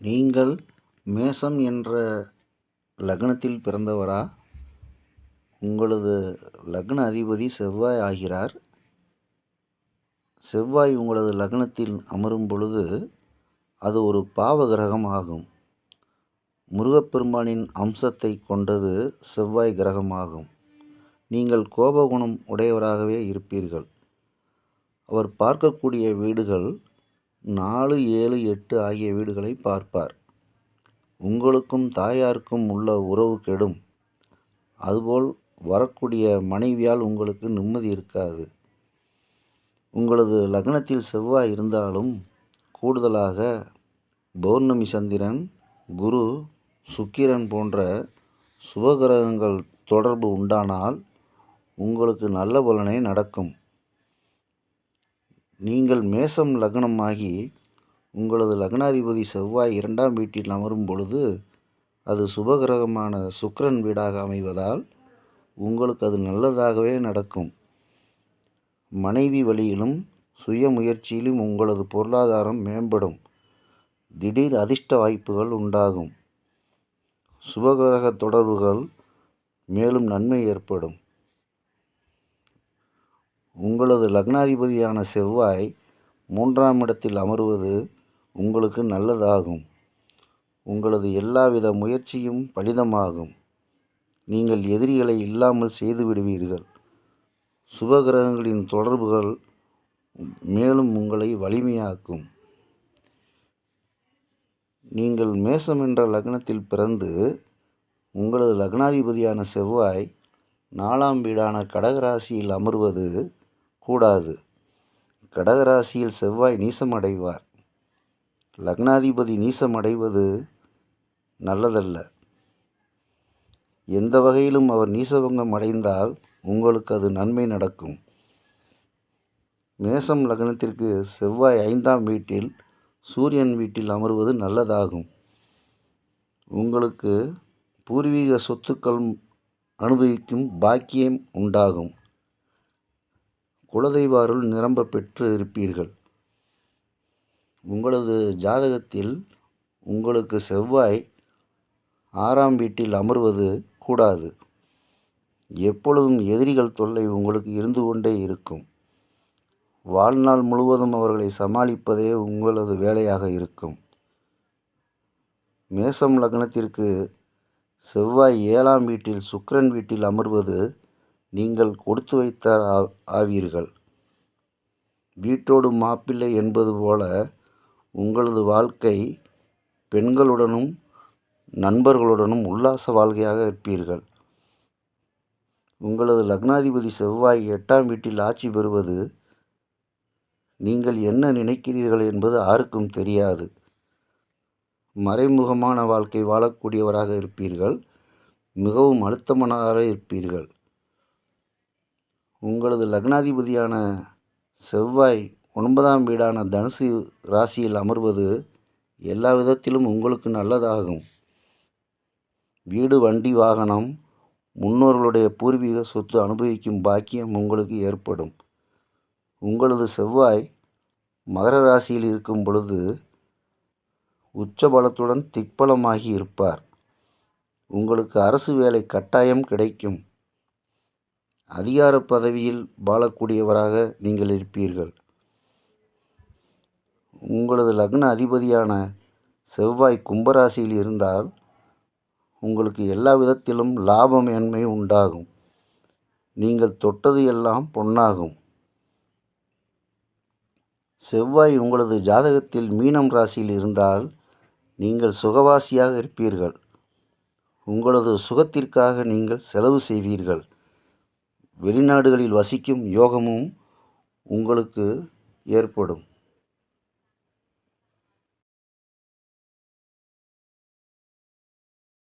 நீங்கள் மேஷம் என்ற லக்னத்தில் பிறந்தவரா? உங்களது லக்ன அதிபதி செவ்வாய் ஆகிறார். செவ்வாய் உங்களது லக்னத்தில் அமரும் பொழுது அது ஒரு பாவ கிரகம் ஆகும். முருகப்பெருமானின் அம்சத்தை கொண்டது செவ்வாய் கிரகமாகும் நீங்கள் கோபகுணம் உடையவராகவே இருப்பீர்கள். அவர் பார்க்கக்கூடிய வீடுகள் நாலு ஏழு எட்டு ஆகிய வீடுகளை பார்ப்பார். உங்களுக்கும் தாயாருக்கும் உள்ள உறவு கெடும். அதுபோல் வரக்கூடிய மனைவியால் உங்களுக்கு நிம்மதி இருக்காது. உங்களது லக்னத்தில் செவ்வாய் இருந்தாலும் கூடுதலாக பௌர்ணமி சந்திரன் குரு சுக்கிரன் போன்ற சுபகிரகங்கள் தொடர்பு உண்டானால் உங்களுக்கு நல்ல பலனே நடக்கும். நீங்கள் மேசம் லக்னமாகி உங்களது லக்னாதிபதி செவ்வாய் இரண்டாம் வீட்டில் அமரும் பொழுது அது சுபகிரகமான சுக்கிரன் வீடாக அமைவதால் உங்களுக்கு அது நல்லதாகவே நடக்கும். மனைவி வழியிலும் சுய முயற்சியிலும் உங்களது பொருளாதாரம் மேம்படும். திடீர் அதிர்ஷ்ட வாய்ப்புகள் உண்டாகும். சுபகிரக தொடர்புகள் மேலும் நன்மை ஏற்படும். உங்களது லக்னாதிபதியான செவ்வாய் மூன்றாம் இடத்தில் அமர்வது உங்களுக்கு நல்லதாகும். உங்களது எல்லாவித முயற்சியும் பலிதமாகும். நீங்கள் எதிரிகளை இல்லாமல் செய்து விடுவீர்கள். சுபகிரகங்களின் தொடர்புகள் மேலும் உங்களை வலிமையாக்கும். நீங்கள் மேசம் என்ற லக்னத்தில் பிறந்து உங்களது லக்னாதிபதியான செவ்வாய் நாலாம் வீடான கடகராசியில் அமர்வது கூடாது. கடகராசியில் செவ்வாய் நீசமடைவார். லக்னாதிபதி நீசமடைவது நல்லதல்ல. எந்த வகையிலும் அவர் நீசபங்கம் அடைந்தால் உங்களுக்கு அது நன்மை நடக்கும். மேசம் லக்னத்திற்கு செவ்வாய் ஐந்தாம் வீட்டில் சூரியன் வீட்டில் அமர்வது நல்லதாகும். உங்களுக்கு பூர்வீக சொத்துக்கள் அனுபவிக்கும் பாக்கியம் உண்டாகும். குலதெய்வ அருள் நிரம்ப பெற்று இருப்பீர்கள் உங்களது ஜாதகத்தில் உங்களுக்கு செவ்வாய் ஆறாம் வீட்டில் அமர்வது கூடாது. எப்பொழுதும் எதிரிகள் தொல்லை உங்களுக்கு இருந்து கொண்டே இருக்கும். வாழ்நாள் முழுவதும் அவர்களை சமாளிப்பதே உங்களது வேலையாக இருக்கும். மேசம் லக்னத்திற்கு செவ்வாய் ஏழாம் வீட்டில் சுக்கரன் வீட்டில் அமர்வது நீங்கள் கொடுத்து வைத்தார் ஆவீர்கள். வீட்டோடு மாப்பிள்ளை என்பது போல உங்களது வாழ்க்கை பெண்களுடனும் நண்பர்களுடனும் உல்லாச வாழ்க்கையாக இருப்பீர்கள். உங்களது லக்னாதிபதி செவ்வாய் எட்டாம் வீட்டில் ஆட்சி பெறுவது நீங்கள் என்ன நினைக்கிறீர்கள் என்பது யாருக்கும் தெரியாது. மறைமுகமான வாழ்க்கை வாழக்கூடியவராக இருப்பீர்கள். மிகவும் அழுத்தமானவராக இருப்பீர்கள். உங்களது லக்னாதிபதியான செவ்வாய் ஒன்பதாம் வீடான தனுசு ராசியில் அமர்வது எல்லா விதத்திலும் உங்களுக்கு நல்லதாகும். வீடு வண்டி வாகனம் முன்னோர்களுடைய பூர்வீக சொத்து அனுபவிக்கும் பாக்கியம் உங்களுக்கு ஏற்படும். உங்களது செவ்வாய் மகர ராசியில் இருக்கும் பொழுது உச்சபலத்துடன் திக்பலமாகி இருப்பார். உங்களுக்கு அரசு வேலை கட்டாயம் கிடைக்கும். அதிகார பதவியில் வாழக்கூடியவராக நீங்கள் இருப்பீர்கள். உங்களது லக்ன அதிபதியான செவ்வாய் கும்பராசியில் இருந்தால் உங்களுக்கு எல்லா விதத்திலும் லாபமேன்மை உண்டாகும். நீங்கள் தொட்டது எல்லாம் பொன்னாகும். செவ்வாய் உங்களது ஜாதகத்தில் மீனம் ராசியில் இருந்தால் நீங்கள் சுகவாசியாக இருப்பீர்கள். உங்களது சுகத்திற்காக நீங்கள் செலவு செய்வீர்கள். வெளிநாடுகளில் வசிக்கும் யோகமும் உங்களுக்கு ஏற்படும்.